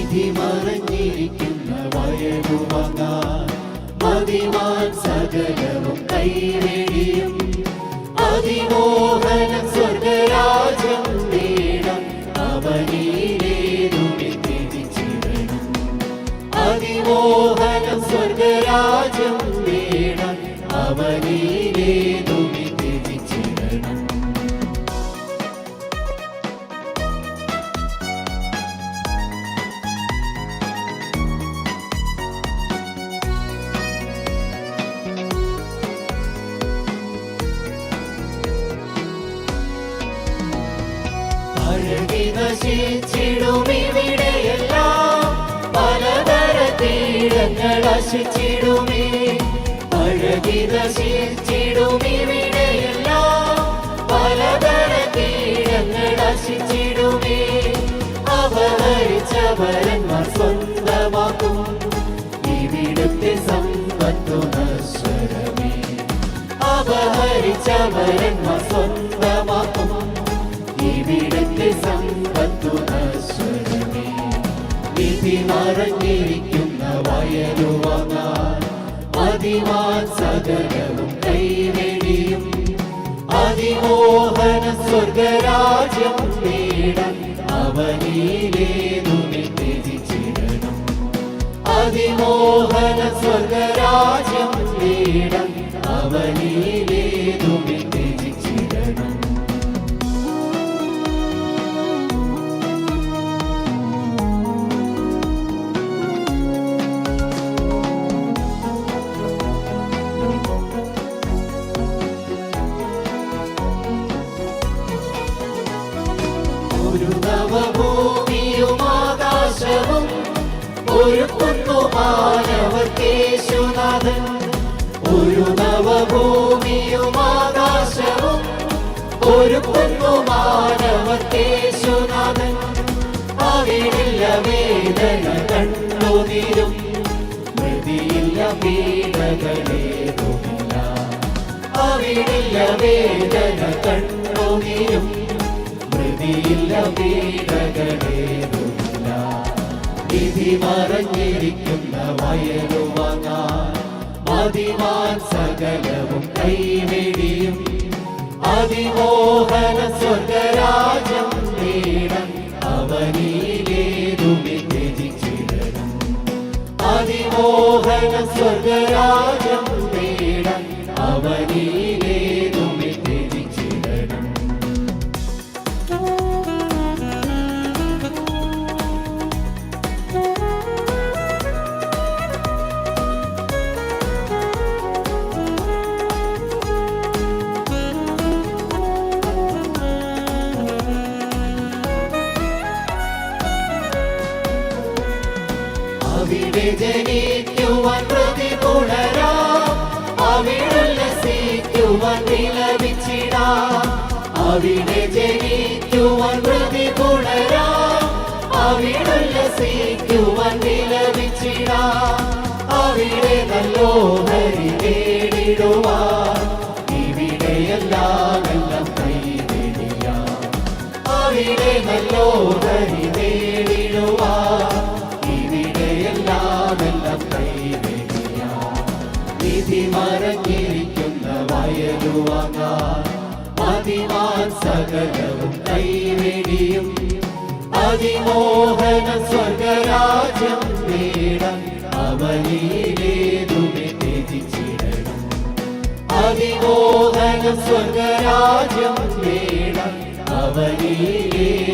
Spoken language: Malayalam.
വിധി മറഞ്ഞിരിക്കുന്ന വയലുവാങ്ങാൻ മതിമാൻ സകലവും കൈവെടിയും അതിമോഹന സ്വർഗരാജം നേടം അവനിലേതുമെ ത്യജിച്ചിടണം അതിമോഹന സ്വർഗരാജ്യം നശിച്ചിടുമിവിടെയെല്ലാം പലതര തീരങ്ങൾ നശിച്ചിടുമേ. അഴകി നശിച്ചിടുമിവിടെയെല്ലാം പലതര തീരങ്ങൾ നശിച്ചിടുമേ. അപഹരിച്ചവരന്മാർ സ്വന്തമാക്കും. ഇവിടുത്തെ സമ്പത്തു നശ്വരമേ. അപഹരിച്ചവരന്മാർ മറഞ്ഞിരിക്കുന്ന വയലുവാങ്ങാൻ അതിമാൻ സകലവും കൈവെടിയും അതിമോഹന സ്വർഗരാജ്യം നേടാൻ അവനിലേതുമെ ത്യജിച്ചിടണം. അതിമോഹന ഒരു നവഭൂമിയും ആകാശവും ഒരു കുന്നുമാനവർക്കേശുനാഥൻ ഒരു നവഭൂമിയും ആകാശവും ഒരു കുന്നുമാനവർക്കേശുനാഥൻ അവിടില്ല വേദന കണ്ണുനീരും മൃതിയില്ല പീഡകളേതുമില്ല. അവിടില്ല വേദന കണ്ണുനീരും മൃതിയില്ല പീഡകളേതുമില്ല വിധി മറഞ്ഞിരിക്കുന്ന വയലുവാങ്ങാൻ മതിമാൻ സകലവും കൈവെടിയും. അതിമോഹന സ്വർഗരാജം നേടം അവനിലേതുമെ ത്യജിച്ചിടണം. അതിമോഹന സ്വർഗരാജം നേടം അവനിലേതുമെ അവിടെ ജനിക്കുവാൻ പ്രതിപുണരാ അവിടുല്ലസിക്കുവാൻ വിലപിച്ചിടാ. അവിടെ ജനിക്കുവാൻ പ്രതിപുണരാ അവിടുല്ലസിക്കുവാൻ മതിമാൻ സകലവും കൈവെടിയും. അതിമോഹന സ്വർഗരാജ്യം നേടാൻ അവനിലേതുമെ ത്യജിച്ചിടണം. അതിമോഹന സ്വർഗരാജ്യം നേടാൻ അവനിലേ